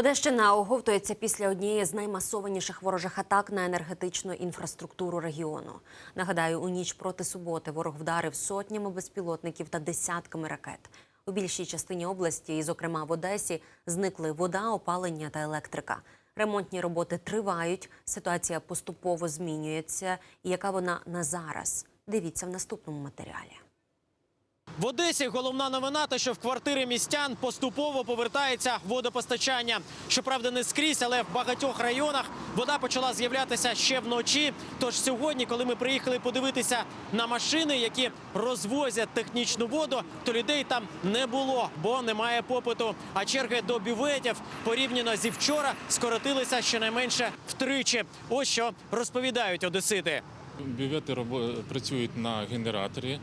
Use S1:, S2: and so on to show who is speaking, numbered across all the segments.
S1: Одещина оговтується після однієї з наймасованіших ворожих атак на енергетичну інфраструктуру регіону. Нагадаю, у ніч проти суботи ворог вдарив сотнями безпілотників та десятками ракет. У більшій частині області, і, зокрема в Одесі, зникли вода, опалення та електрика. Ремонтні роботи тривають. Ситуація поступово змінюється. І яка вона на зараз? Дивіться в наступному матеріалі.
S2: В Одесі головна новина, те, що в квартири містян поступово повертається водопостачання. Щоправда, не скрізь, але в багатьох районах вода почала з'являтися ще вночі. Тож сьогодні, коли ми приїхали подивитися на машини, які розвозять технічну воду, то людей там не було, бо немає попиту. А черги до бюветів порівняно зі вчора скоротилися щонайменше втричі. Ось що розповідають одесити.
S3: Бювети працюють на генераторі.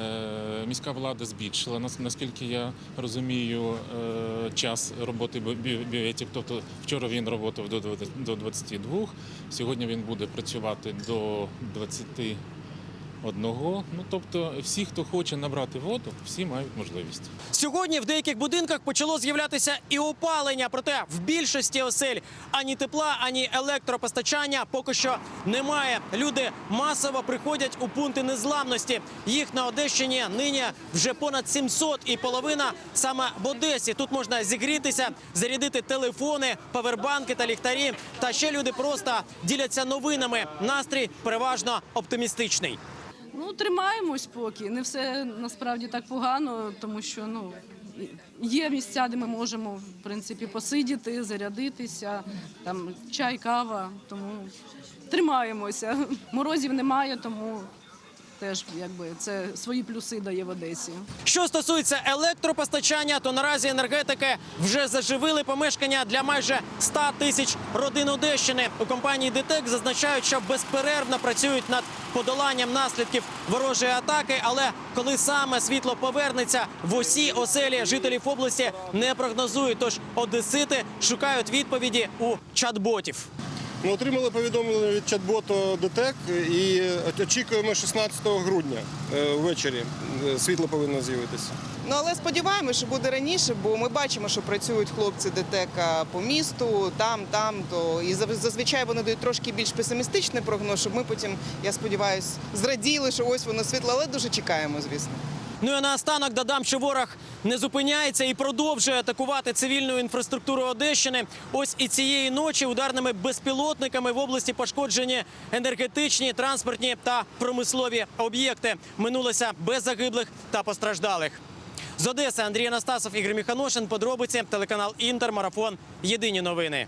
S3: Е, Міська влада збільшила, нас- наскільки я розумію, е, час роботи бю- бю- бюветів. Тобто вчора він працював до 20 до 22, сьогодні він буде працювати до 21. Ну тобто, всі, хто хоче набрати воду, всі мають можливість.
S2: Сьогодні в деяких будинках почало з'являтися і опалення. Проте в більшості осель ані тепла, ані електропостачання поки що немає. Люди масово приходять у пункти незламності. Їх на Одещині нині вже понад 700 і половина саме в Одесі. Тут можна зігрітися, зарядити телефони, павербанки та ліхтарі. Та ще люди просто діляться новинами. Настрій переважно оптимістичний.
S4: Ну, тримаємось поки. Не все насправді так погано, тому що ну. Є місця, де ми можемо в принципі посидіти, зарядитися, там чай, кава. Тому тримаємося. Морозів немає, тому теж якби це свої плюси дає в Одесі.
S2: Що стосується електропостачання, то наразі енергетики вже заживили помешкання для майже 100 тисяч родин Одещини. У компанії ДТЕК зазначають, що безперервно працюють над подоланням наслідків ворожої атаки. Але коли саме світло повернеться в усі оселі жителів області не прогнозують. Тож одесити шукають відповіді у чат-ботів.
S5: Ми отримали повідомлення від чат-боту ДТЕК і очікуємо 16 грудня е, ввечері. Е, Світло повинно з'явитися.
S6: Ну але сподіваємося, що буде раніше, бо ми бачимо, що працюють хлопці ДТЕКа по місту, там, там. То і зазвичай вони дають трошки більш песимістичний прогноз, щоб ми потім, я сподіваюся, зраділи, що ось воно світло, але дуже чекаємо, звісно.
S2: Ну і наостанок додам, що ворог не зупиняється і продовжує атакувати цивільну інфраструктуру Одещини. Ось і цієї ночі ударними безпілотниками в області пошкоджені енергетичні, транспортні та промислові об'єкти. Минулося без загиблих та постраждалих. З Одеси Андрій Анастасов, Ігор Міханошин. Подробиці телеканал Інтер. Марафон. Єдині новини.